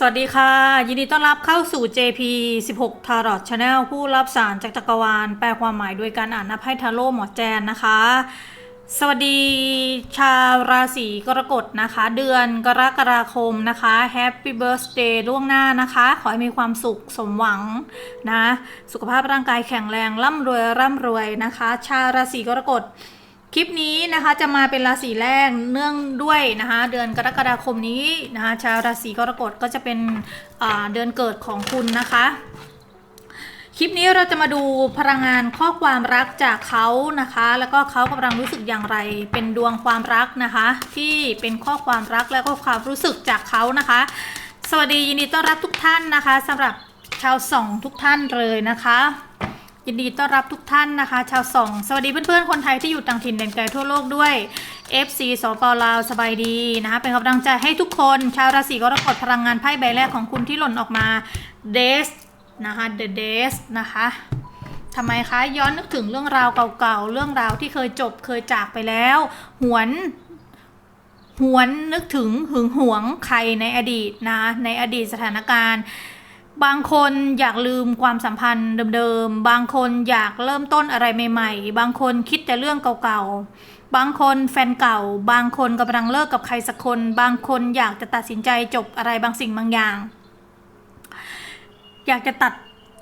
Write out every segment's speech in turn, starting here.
สวัสดีค่ะ ยินดีต้อนรับเข้าสู่ JP 16 Tarot Channel ผู้รับสารจากจักรวาล แปลความหมายโดยการอ่านนับไพ่ทาโร่หมอแจนนะคะ สวัสดีชาวราศีกรกฎนะคะ เดือนกรกฎาคมนะคะ Happy Birthday ล่วงหน้านะคะ ขอให้มีความสุขสมหวังนะ สุขภาพร่างกายแข็งแรงร่ำรวยร่ำรวยนะคะ ชาวราศีกรกฎ คลิปนี้นะคะจะมาเป็นราศีแรกเนื่องด้วยนะคะเดือนกรกฎาคมนี้นะคะชาวราศีกรกฎก็จะเป็นเดือนเกิดของคุณนะคะ คลิปนี้เราจะมาดูพลังงานข้อความรักจากเขานะคะ แล้วก็เขากำลังรู้สึกอย่างไร เป็นดวงความรักนะคะ ที่เป็นข้อความรักแล้วก็ความรู้สึกจากเขานะคะ สวัสดียินดีต้อนรับทุกท่านนะคะสำหรับชาวสองทุกท่านเลยนะคะ ยินดีต้อนรับทุกท่านนะคะ ชาวสอง สวัสดีเพื่อนๆ คนไทยที่อยู่ต่างถิ่นแดนไกลทั่วโลกด้วย FC สปลาวสบายดีนะคะ เป็นกำลังใจให้ทุกคน ชาวราศีกรกฎพลังงานไพ่ใบแรกของคุณที่หล่นออกมา d e s นะคะ The d e s นะคะทำไมคะ ย้อนนึกถึงเรื่องราวเก่าๆ เรื่องราวที่เคยจบเคยจากไปแล้ว หวนหวนนึกถึงหึงหวงใครในอดีตนะในอดีตสถานการณ์ บางคนอยากลืมความสัมพันธ์เดิมๆ บางคนอยากเริ่มต้นอะไรใหม่ ๆ บางคนคิดแต่เรื่องเก่าๆ บางคนแฟนเก่า บางคนกำลังเลิกกับใครสักคน บางคนอยากจะตัดสินใจจบอะไรบางสิ่งบางอย่าง อยากจะตัด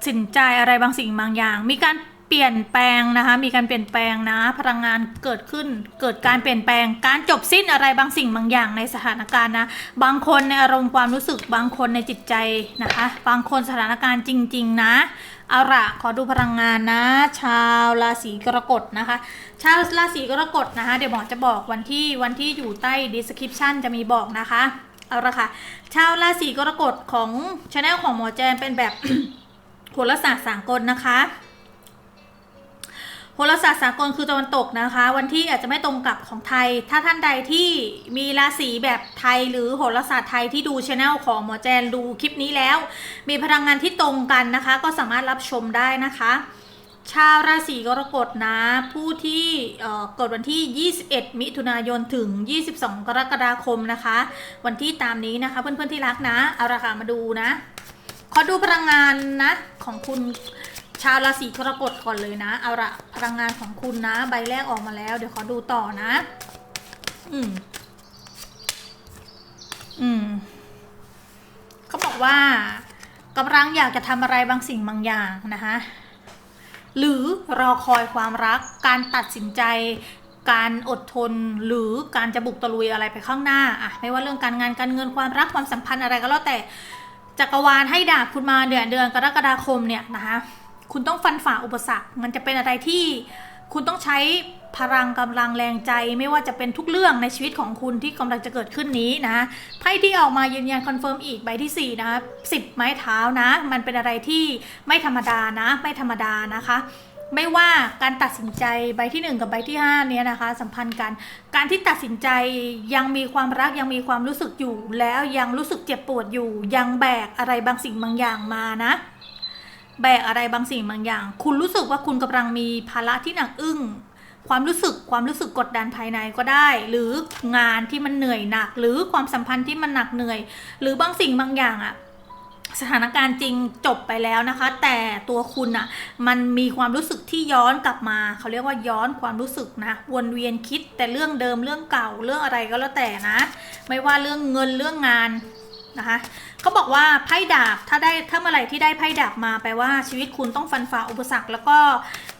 สินใจอะไรบางสิ่งบางอย่าง มีการ เปลี่ยนแปลงนะคะ มีการเปลี่ยนแปลงนะ พลังงานเกิดขึ้น เกิดการเปลี่ยนแปลง การจบสิ้นอะไรบางสิ่งบางอย่างในสถานการณ์นะ บางคนในอารมณ์ความรู้สึก บางคนในจิตใจนะคะ บางคนสถานการณ์จริง ๆ นะเอาละขอดูพลังงานนะ ชาวราศีกรกฎนะคะ ชาวราศีกรกฎนะคะ เดี๋ยวหมอจะบอกวันที่วันที่อยู่ใต้ description จะมีบอกนะคะ เอาละค่ะ ชาวราศีกรกฎของช anel ของหมอแจนเป็นแบบโหราศาสตร์สากลนะคะ โหราศาสตร์สากลคือตะวันตกนะคะ วันที่อาจจะไม่ตรงกับของไทย ถ้าท่านใดที่มีราศีแบบไทยหรือโหราศาสตร์ไทยที่ดูช anel ของหมอแจนดูคลิปนี้แล้ว มีพลังงานที่ตรงกันนะคะ ก็สามารถรับชมได้นะคะ ชาวราศีกรกฎนะ ผู้ที่เกิดวันที่ 21 มิถุนายนถึง 22 กรกฎาคมนะคะ วันที่ตามนี้นะคะเพื่อนๆที่รักนะเอาละค่ะมาดูนะขอดูพลังงานนะของคุณ ชาวราศีกรกฎก่อนเลยนะ เอาละพลังงานของคุณนะ ใบแรกออกมาแล้ว เดี๋ยวขอดูต่อนะ อืม อืมเขาบอกว่ากำลังอยากจะทำอะไรบางสิ่งบางอย่างนะคะ หรือรอคอยความรัก การตัดสินใจ การอดทน หรือการจะบุกตะลุยอะไรไปข้างหน้าอะไม่ว่าเรื่องการงานการเงินความรักความสัมพันธ์อะไรก็แล้วแต่จักรวาลให้ดาบคุณมาเดือนเดือนกรกฎาคมเนี่ยนะคะ คุณต้องฟันฝ่าอุปสรรค มันจะเป็นอะไรที่คุณต้องใช้พลังกำลังแรงใจไม่ว่าจะเป็นทุกเรื่องในชีวิตของคุณที่กำลังจะเกิดขึ้นนี้นะไพ่ที่ออกมายืนยันคอนเฟิร์มอีกใบที่ 4 นะสิบไม้เท้านะ มันเป็นอะไรที่ไม่ธรรมดานะ ไม่ธรรมดานะคะ ไม่ว่าการตัดสินใจใบที่ 1 กับใบที่ 5 เนี่ยนะคะ สัมพันธ์กัน การที่ตัดสินใจยังมีความรักยังมีความรู้สึกอยู่ แล้วยังรู้สึกเจ็บปวดอยู่ ยังแบกอะไรบางสิ่งบางอย่างมานะ แบกอะไรบางสิ่งบางอย่าง คุณรู้สึกว่าคุณกำลังมีภาระที่หนักอึ้ง ความรู้สึกความรู้สึกกดดันภายในก็ได้ หรืองานที่มันเหนื่อยหนัก หรือความสัมพันธ์ที่มันหนักเหนื่อย หรือบางสิ่งบางอย่างอะสถานการณ์จริงจบไปแล้วนะคะ แต่ตัวคุณอะมันมีความรู้สึกที่ย้อนกลับมาเขาเรียกว่าย้อนความรู้สึกนะ วนเวียนคิดแต่เรื่องเดิมเรื่องเก่าเรื่องอะไรก็แล้วแต่นะ ไม่ว่าเรื่องเงินเรื่องงาน นะคะเขาบอกว่าไพ่ดาบถ้าได้ถ้าเมื่อไหร่ที่ได้ไพ่ดาบมาแปลว่าชีวิตคุณต้องฟันฝ่าอุปสรรค แล้วก็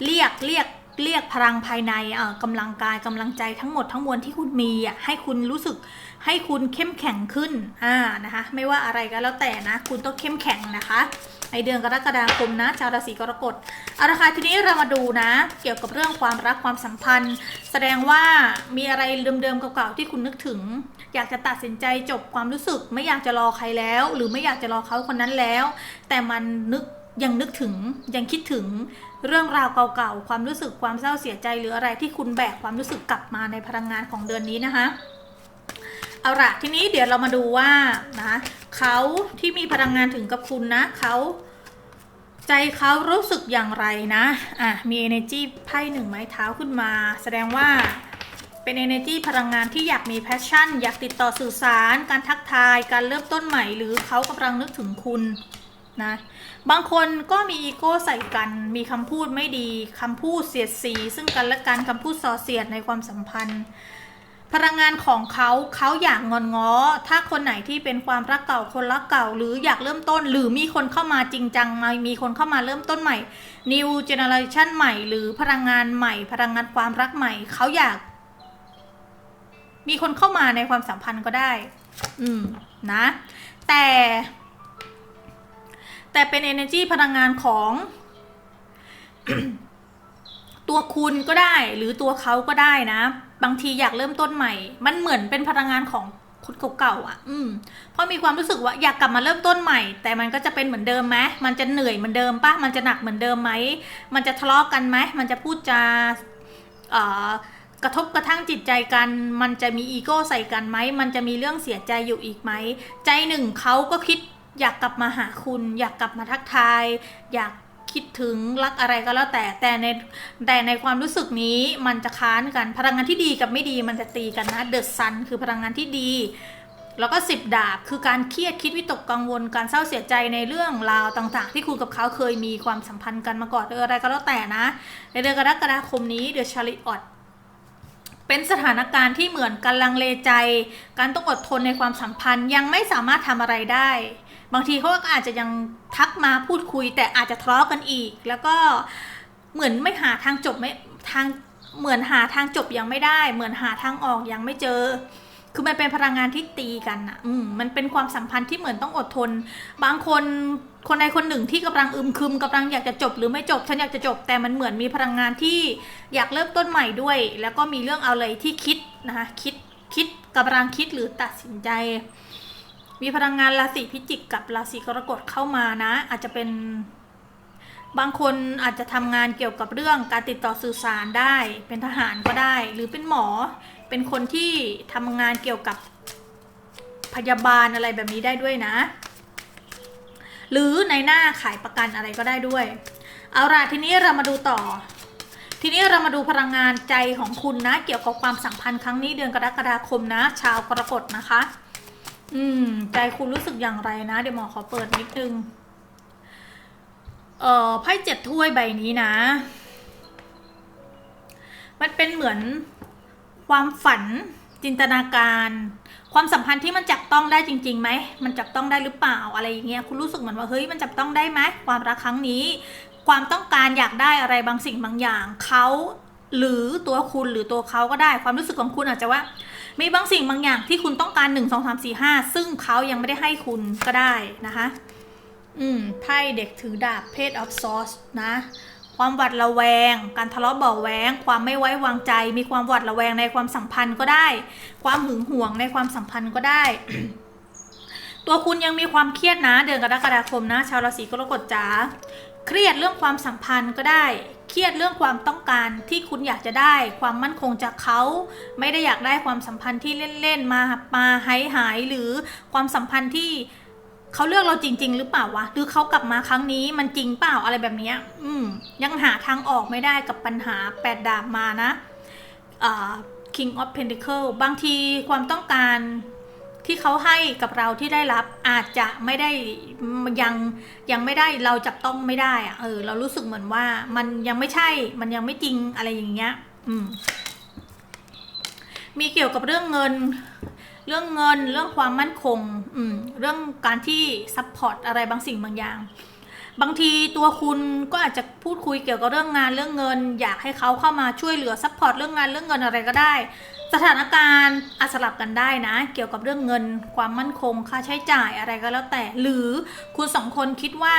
เรียกเรียก เรียกพลังภายในเอ่อกำลังกายกำลังใจทั้งหมดทั้งมวลที่คุณมีอะให้คุณรู้สึกให้คุณเข้มแข็งขึ้นอ่านะคะไม่ว่าอะไรก็แล้วแต่นะ คุณต้องเข้มแข็งนะคะในเดือนกรกฎาคมนะชาวราศีกรกฎเอาละค่ะทีนี้เรามาดูนะ เกี่ยวกับเรื่องความรักความสัมพันธ์ แสดงว่ามีอะไรเดิมๆเก่าๆที่คุณนึกถึง อยากจะตัดสินใจจบความรู้สึก ไม่อยากจะรอใครแล้ว หรือไม่อยากจะรอเขาคนนั้นแล้ว แต่มันนึกยังนึกถึงยังคิดถึง เรื่องราวเก่าๆ ความรู้สึกความเศร้าเสียใจหรืออะไรที่คุณแบกความรู้สึกกลับมาในพลังงานของเดือนนี้นะคะ เอาละทีนี้เดี๋ยวเรามาดูว่านะเขาที่มีพลังงานถึงกับคุณนะเขาใจเขารู้สึกอย่างไรนะ อะ มี energy ไพ่หนึ่งไม้เท้าขึ้นมา แสดงว่าเป็น energy พลังงานที่อยากมี passion อยากติดต่อสื่อสาร การทักทาย การเริ่มต้นใหม่ หรือเขากำลังนึกถึงคุณ นะ บางคนก็มีอีโก้ใส่กัน มีคำพูดไม่ดีคำพูดเสียดสี ซึ่งกันและกันคำพูดส่อเสียดในความสัมพันธ์ พลังงานของเขาเขาอยากงอนง้อ ถ้าคนไหนที่เป็นความรักเก่าคนรักเก่า หรืออยากเริ่มต้น หรือมีคนเข้ามาจริงจังมามีคนเข้ามาเริ่มต้นใหม่ new generation ใหม่ หรือพลังงานใหม่ พลังงานความรักใหม่ เขาอยาก มีคนเข้ามาในความสัมพันธ์ก็ได้ อืมนะ แต่ แต่เป็น energy พลังงานของ ตัวคุณก็ได้ หรือตัวเขาก็ได้นะ บางทีอยากเริ่มต้นใหม่ มันเหมือนเป็นพลังงานของคุณเก่าๆอะ อืมเพราะมีความรู้สึกว่าอยากกลับมาเริ่มต้นใหม่ แต่มันก็จะเป็นเหมือนเดิมไหมมันจะเหนื่อยเหมือนเดิมปะมันจะหนักเหมือนเดิมไหม มันจะทะเลาะกันไหม มันจะพูดจาเอ่อกระทบกระทั่งจิตใจกัน มันจะมีอีโก้ใส่กันไหม มันจะมีเรื่องเสียใจอยู่อีกไหม ใจหนึ่งเขาก็คิด อยากกลับมาหาคุณ อยากกลับมาทักทาย อยากคิดถึงรักอะไรก็แล้วแต่แต่ในแต่ในความรู้สึกนี้มันจะค้านกัน พลังงานที่ดีกับไม่ดีมันจะตีกันนะเดอะซันคือพลังงานที่ดี แล้วก็สิบดาบคือการเครียดคิดวิตกกังวลการเศร้าเสียใจในเรื่องราวต่างๆ ที่คุณกับเขาเคยมีความสัมพันธ์กันมาก่อนหรืออะไรก็แล้วแต่นะ ในเดือนกรกฎาคมนี้เดอะชาริออตเป็นสถานการณ์ที่เหมือนกันลังเลใจ การต้องอดทนในความสัมพันธ์ยังไม่สามารถทำอะไรได้ บางทีเขาก็อาจจะยังทักมาพูดคุย แต่อาจจะทะเลาะกันอีก แล้วก็เหมือนไม่หาทางจบไม่ทางเหมือนหาทางจบยังไม่ได้ เหมือนหาทางออกยังไม่เจอ คือมันเป็นพลังงานที่ตีกันอะ อืมมันเป็นความสัมพันธ์ที่เหมือนต้องอดทน บางคนคนใดคนหนึ่งที่กำลังอึมครึมกำลังอยากจะจบหรือไม่จบฉันอยากจะจบ แต่มันเหมือนมีพลังงานที่อยากเริ่มต้นใหม่ด้วย แล้วก็มีเรื่องเอาเลยที่คิดนะคะคิดคิดกำลังคิดหรือตัดสินใจ มีพลังงานราศีพิจิกกับราศีกรกฎเข้ามานะ อาจจะเป็นบางคนอาจจะทำงานเกี่ยวกับเรื่องการติดต่อสื่อสารได้ เป็นทหารก็ได้ หรือเป็นหมอ เป็นคนที่ทำงานเกี่ยวกับพยาบาลอะไรแบบนี้ได้ด้วยนะ หรือในหน้าขายประกันอะไรก็ได้ด้วย เอาล่ะทีนี้เรามาดูต่อ ทีนี้เรามาดูพลังงานใจของคุณนะ เกี่ยวกับความสัมพันธ์ครั้งนี้เดือนกรกฎาคมนะ ชาวกรกฎนะคะ อืม ใจคุณรู้สึกอย่างไรนะ เดี๋ยวหมอขอเปิดนิดนึง เอ่อไพ่เจ็ดถ้วยใบนี้นะ มันเป็นเหมือนความฝันจินตนาการ ความสัมพันธ์ที่มันจับต้องได้จริงๆไหมมันจับต้องได้หรือเปล่าอะไรอย่างเงี้ยคุณรู้สึกเหมือนว่าเฮ้ยมันจับต้องได้ไหมความรักครั้งนี้ ความต้องการอยากได้อะไรบางสิ่งบางอย่างเขาหรือตัวคุณหรือตัวเขาก็ได้ ความรู้สึกของคุณอาจจะว่า มีบางสิ่งบางอย่างที่คุณต้องการหนึ่งสองสามสี่ห้าซึ่งเขายังไม่ได้ให้คุณก็ได้นะคะ อืมไพ่เด็กถือดาบเพศออฟซอสนะ ความหวาดระแวง การทะเลาะเบาะแวง ความไม่ไว้วางใจ มีความหวาดระแวงในความสัมพันธ์ก็ได้ ความหึงหวงในความสัมพันธ์ก็ได้ตัวคุณยังมีความเครียดนะ เดือนกรกฎาคมนะ ชาวราศีกรกฎจ๋าเครียดเรื่องความสัมพันธ์ก็ได้ รียดเรื่องความต้องการที่คุณอยากจะได้ความมั่นคงจากเขา ไม่ได้อยากได้ความสัมพันธ์ที่เล่นๆมามาหายหายหรือความสัมพันธ์ที่เขาเลือกเราจริง ๆ หรือเปล่าวะหรือเขากลับมาครั้งนี้มันจริงเปล่าอะไรแบบนี้ยอืมยังหาทางออกไม่ได้กับปัญหาแปดดาบมานะอ่า King of Pentacle บางทีความต้องการ ที่เขาให้กับเราที่ได้รับอาจจะไม่ได้ยังยังไม่ได้เราจับต้องไม่ได้อะเออ เรารู้สึกเหมือนว่ามันยังไม่ใช่มันยังไม่จริงอะไรอย่างเงี้ย อืม มีเกี่ยวกับเรื่องเงิน เรื่องเงิน เรื่องความมั่นคง อืม เรื่องการที่ซัพพอร์ตอะไรบางสิ่งบางอย่างบางทีตัวคุณก็อาจจะพูดคุยเกี่ยวกับเรื่องงานเรื่องเงิน อยากให้เขาเข้ามาช่วยเหลือซัพพอร์ตเรื่องงานเรื่องเงินอะไรก็ได้ สถานการณ์อาจสลับกันได้นะ เกี่ยวกับเรื่องเงินความมั่นคง ค่าใช้จ่ายอะไรก็แล้วแต่ หรือคุณสองคนคิดว่า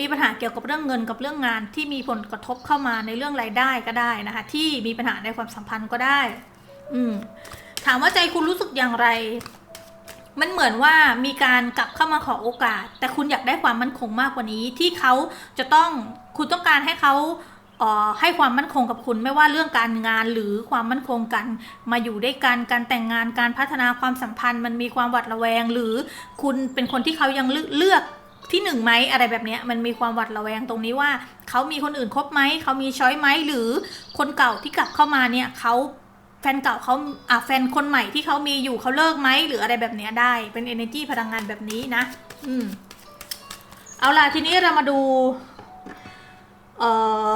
มีปัญหาเกี่ยวกับเรื่องเงินกับเรื่องงานที่มีผลกระทบเข้ามาในเรื่องรายได้ก็ได้นะคะ ที่มีปัญหาในความสัมพันธ์ก็ได้ อืมถามว่าใจคุณรู้สึกอย่างไร มันเหมือนว่ามีการกลับเข้ามาขอโอกาส แต่คุณอยากได้ความมั่นคงมากกว่านี้ที่เขาจะต้องคุณต้องการให้เขา ให้ความมั่นคงกับคุณไม่ว่าเรื่องการงานหรือความมั่นคงกัน มาอยู่ด้วยกันการแต่งงานการพัฒนาความสัมพันธ์ มันมีความหวาดระแวง หรือคุณเป็นคนที่เขายังเลือกที่หนึ่งไหมอะไรแบบนี้มันมีความหวาดระแวงตรงนี้ว่า เขามีคนอื่นคบไหมเขามีช้อยไหมหรือคนเก่าที่กลับเข้ามาเนี่ยเขาแฟนเก่าเขาอะแฟนคนใหม่ที่เขามีอยู่เขาเลิกไหมหรืออะไรแบบนี้ได้เป็น energy พลังงานแบบนี้นะ อืมเอาล่ะทีนี้เรามาดู เอ่อ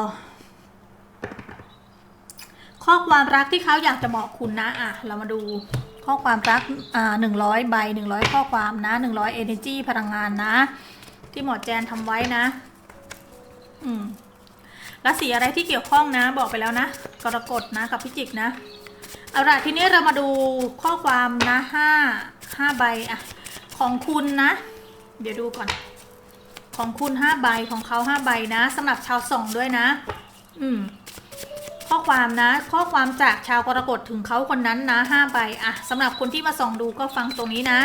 ข้อความรักที่เขาอยากจะบอกคุณนะอะเรามาดูข้อความรักอ่าหนึ่งร้อยใบหนึ่งร้อยข้อความนะหนึ่งร้อย energy พลังงานนะ ที่หมอแจนทำไว้นะ อืมราศีอะไรที่เกี่ยวข้องนะ บอกไปแล้วนะกรกฎนะกับพิจิกนะเอาละทีนี้เรามาดูข้อความนะห้าห้าใบอะของคุณนะ เดี๋ยวดูก่อน ของคุณห้าใบของเขาห้าใบนะสำหรับชาวส่องด้วยนะ อืม ความนะ ข้อความจากชาวกรกฎถึงเขาคนนั้นนะห้าใบอะสำหรับคนที่มาส่องดูก็ฟังตรงนี้นะ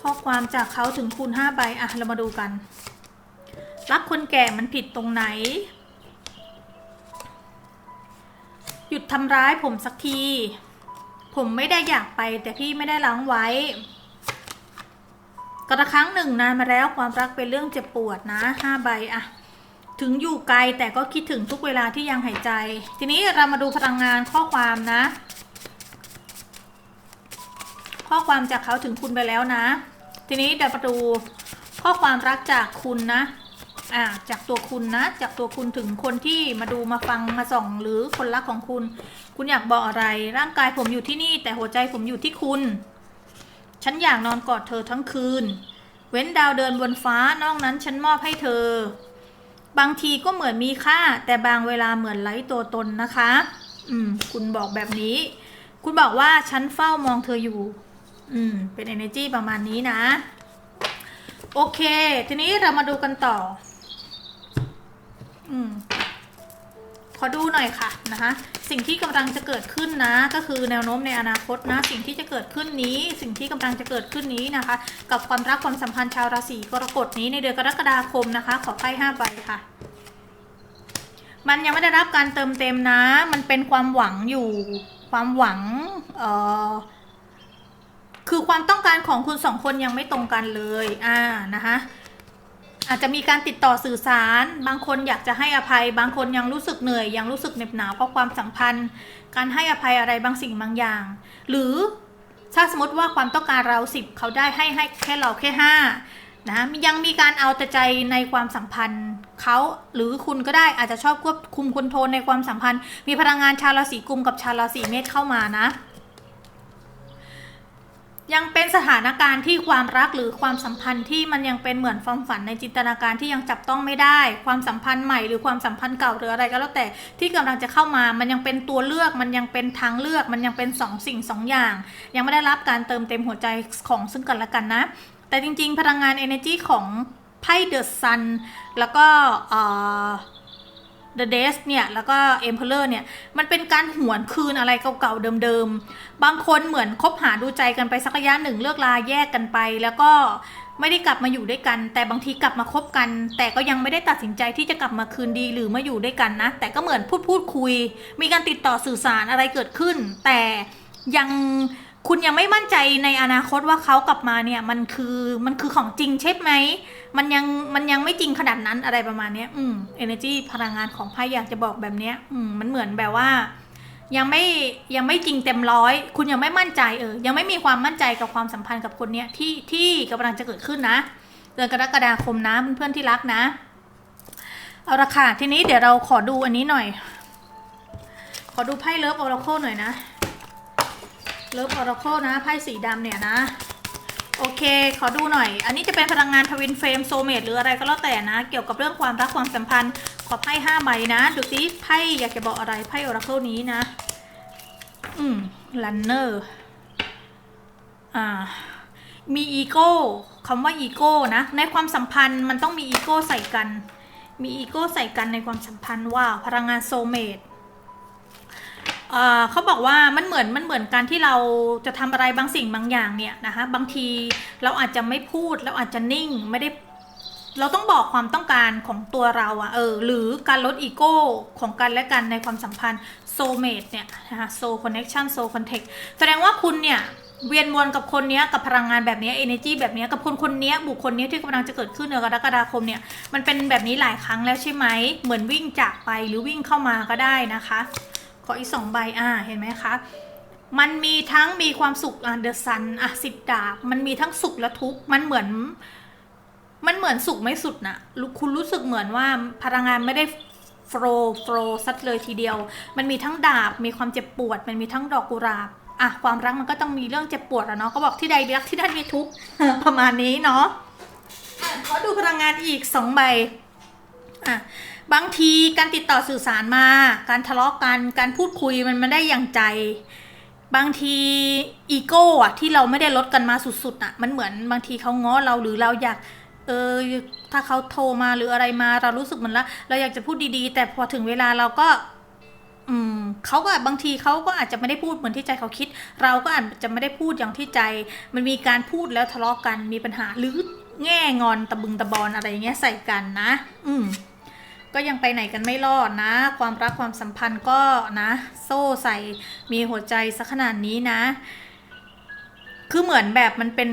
ข้อความจากเขาถึงคุณห้าใบอะเรามาดูกัน รักคนแก่มันผิดตรงไหน หยุดทำร้ายผมสักที ผมไม่ได้อยากไปแต่พี่ไม่ได้ล้างไว้กระครั้งหนึ่งนานมาแล้วความรักเป็นเรื่องเจ็บปวดนะห้าใบอะ ถึงอยู่ไกลแต่ก็คิดถึงทุกเวลาที่ยังหายใจ ทีนี้เรามาดูพลังงานข้อความนะ ข้อความจากเขาถึงคุณไปแล้วนะ ทีนี้เดี๋ยวมาดูข้อความรักจากคุณนะอ่าจากตัวคุณนะ จากตัวคุณถึงคนที่มาดูมาฟังมาส่องหรือคนรักของคุณ คุณอยากบอกอะไร ร่างกายผมอยู่ที่นี่ แต่หัวใจผมอยู่ที่คุณ ฉันอยากนอนกอดเธอทั้งคืน เว้นดาวเดินบนฟ้านอกนั้นฉันมอบให้เธอ บางทีก็เหมือนมีค่า แต่บางเวลาเหมือนไร้ตัวตนนะคะ อืม คุณบอกแบบนี้ คุณบอกว่าฉันเฝ้ามองเธออยู่ อืม เป็น energy ประมาณนี้นะ โอเค ทีนี้เรามาดูกันต่อ อืม อดูหน่อยค่ะนะคะ สิ่งที่กำลังจะเกิดขึ้นนะ ก็คือแนวโน้มในอนาคตนะ สิ่งที่จะเกิดขึ้นนี้ สิ่งที่กำลังจะเกิดขึ้นนี้นะคะ กับความรักความสัมพันธ์ชาวราศีกรกฎนี้ในเดือนกรกฎาคมนะคะ ขอไพ่ห้าใบค่ะ มันยังไม่ได้รับการเติมเต็มนะ มันเป็นความหวังอยู่ ความหวัง เอ่อคือความต้องการของคุณสองคนยังไม่ตรงกันเลย อ่า นะคะ อาจจะมีการติดต่อสื่อสาร บางคนอยากจะให้อภัย บางคนยังรู้สึกเหนื่อย ยังรู้สึกเหน็บหนาวเพราะความสัมพันธ์ การให้อภัยอะไรบางสิ่งบางอย่าง หรือถ้าสมมติว่าความต้องการเราสิบเขาได้ให้ให้แค่เราแค่ห้านะยังมีการเอาแต่ใจในความสัมพันธ์เขาหรือคุณก็ได้อาจจะชอบควบคุมคอนโทรลในความสัมพันธ์ มีพลังงานชาวราศีกุมกับชาวราศีเมษเข้ามานะ ยังเป็นสถานการณ์ที่ความรักหรือความสัมพันธ์ที่มันยังเป็นเหมือนความฝันในจินตนาการที่ยังจับต้องไม่ได้ ความสัมพันธ์ใหม่หรือความสัมพันธ์เก่าหรืออะไรก็แล้วแต่ที่กำลังจะเข้ามา มันยังเป็นตัวเลือก มันยังเป็นทางเลือก มันยังเป็นสองสิ่งสองอย่าง ยังไม่ได้รับการเติมเต็มหัวใจของซึ่งกันและกันนะ แต่จริงๆ พลังงาน energy ของไพ่เดอะซันแล้วก็เอ่อ The d e s เนี่ย แล้วก็ Emperor เนี่ย มันเป็นการหวนคืนอะไรเก่าๆ เดิมๆ บางคนเหมือนคบหาดูใจกันไปสักระยะหนึ่งเลิกลาแยกกันไป แล้วก็ไม่ได้กลับมาอยู่ด้วยกัน แต่บางทีกลับมาคบกัน แต่ก็ยังไม่ได้ตัดสินใจที่จะกลับมาคืนดีหรือมาอยู่ด้วยกันนะ แต่ก็เหมือนพูดพูดคุย มีการติดต่อสื่อสารอะไรเกิดขึ้น แต่ยังคุณยังไม่มั่นใจในอนาคตว่าเขากลับมาเนี่ยมันคือมันคือของจริงใช่ไหม มันยังมันยังไม่จริงขนาดนั้นอะไรประมาณนี้อืม energy พลังงานของไพ่อยากจะบอกแบบเนี้ย อืมมันเหมือนแบบว่า ยังไม่ยังไม่จริงเต็มร้อย คุณยังไม่มั่นใจเออ ยังไม่มีความมั่นใจกับความสัมพันธ์กับคนเนี้ยที่ที่กำลังจะเกิดขึ้นนะเดือนกรกฎาคมนะเพื่อนๆที่รักนะ เอาละค่ะทีนี้เดี๋ยวเราขอดูอันนี้หน่อย ขอดูไพ่เลิฟออร์โคหน่อยนะเลิฟออร์โคนะไพ่สีดำเนี่ยนะ โอเค ขอดูหน่อย อันนี้จะเป็นพลังงานทวินเฟรมโซเมตหรืออะไรก็แล้วแต่นะ เกี่ยวกับเรื่องความรักความสัมพันธ์ ขอไพ่ห้าใบนะ ดูซิไพ่อยากจะบอกอะไรไพ่ออราเคิลนี้นะ อืมลันเนอร์อ่ามีอีโก้คำว่าอีโก้นะ ในความสัมพันธ์มันต้องมีอีโก้ใส่กัน มีอีโก้ใส่กันในความสัมพันธ์ว่าพลังงานโซเมต เอ่อเขาบอกว่ามันเหมือนมันเหมือนการที่เราจะทำอะไรบางสิ่งบางอย่างเนี่ยนะคะบางทีเราอาจจะไม่พูดเราอาจจะนิ่งไม่ได้ เราต้องบอกความต้องการของตัวเราอะเออหรือการลดอีโก้ของกันและกันในความสัมพันธ์โซเมตเนี่ยนะคะโซคอนเน c ชันโซคอนเทกแสดงว่าคุณเนี่ยเวียนวนกับคนเนี้ยกับพลังงานแบบนี้ย energy แบบนี้กับคนคนเนี้ยบุคคลเนี้ยที่กำลังจะเกิดขึ้นในกรกฎาคมเนี่ยมันเป็นแบบนี้หลายครั้งแล้วใช่ไหมเหมือนวิ่งจากไปหรือวิ่งเข้ามาก็ได้นะคะ ขออีกสองใบอ่าเห็นไหมคะ มันมีทั้งมีความสุขอะเดอะซันอะสิบดาบมันมีทั้งสุขและทุกข์มันเหมือน มันเหมือนสุขไม่สุดนะคุณรู้สึกเหมือนว่าพลังงานไม่ได้โฟล์โฟล์ซัดเลยทีเดียว มันมีทั้งดาบ มีความเจ็บปวด มันมีทั้งดอกกุหลาบอะความรักมันก็ต้องมีเรื่องเจ็บปวดอะเนาะก็บอกที่ใดรักที่นั่นมีทุกข์ประมาณนี้เนาะขอดูพลังงานอีกสองใบ อะบางทีการติดต่อสื่อสารมา การทะเลาะกัน การพูดคุยมันไม่ได้อย่างใจ บางทีอีโก้อะที่เราไม่ได้ลดกันมาสุดๆอะมันเหมือนบางทีเขาง้อเราหรือเราอยากเออถ้าเขาโทรมาหรืออะไรมาเรารู้สึกเหมือนละเราอยากจะพูดดีๆ แต่พอถึงเวลาเราก็ อืมเขาก็บางทีเขาก็อาจจะไม่ได้พูดเหมือนที่ใจเขาคิด เราก็อาจจะไม่ได้พูดอย่างที่ใจ มันมีการพูดแล้วทะเลาะกันมีปัญหาหรือแง่งอนตะบึงตะบอนอะไรอย่างเงี้ยใส่กันนะ อืม ก็ยังไปไหนกันไม่รอดนะ ความรักความสัมพันธ์ก็นะ โซ่ใส่มีหัวใจสักขนาดนี้นะ คือเหมือนแบบมันเป็น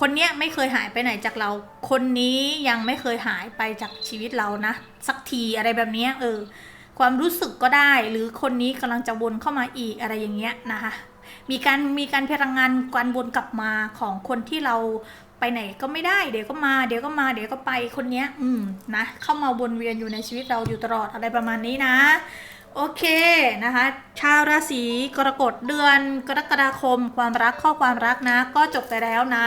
คนเนี้ยไม่เคยหายไปไหนจากเรา คนนี้ยังไม่เคยหายไปจากชีวิตเรานะ สักทีอะไรแบบนี้เออ ความรู้สึกก็ได้ หรือคนนี้กำลังจะวนเข้ามาอีกอะไรอย่างเงี้ยนะคะ มีการมีการพลังงานการวนกลับมาของคนที่เรา ไปไหนก็ไม่ได้เดี๋ยวก็มาเดี๋ยวก็มาเดี๋ยวก็ไปคนเนี้ย อืมนะเข้ามาวนเวียนอยู่ในชีวิตเราอยู่ตลอดอะไรประมาณนี้นะ โอเคนะคะ ชาวราศีกรกฎเดือนกรกฎาคม ความรักข้อความรักนะ ก็จบไปแล้วนะ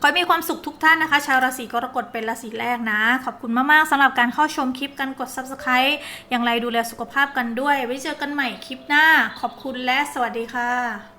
ขอให้มีความสุขทุกท่านนะคะ ชาวราศีกรกฎเป็นราศีแรกนะ ขอบคุณมาก ๆสำหรับการเข้าชมคลิปกันกด subscribe อย่างไรดูแลสุขภาพกันด้วย ไว้เจอกันใหม่คลิปหน้า ขอบคุณและสวัสดีค่ะ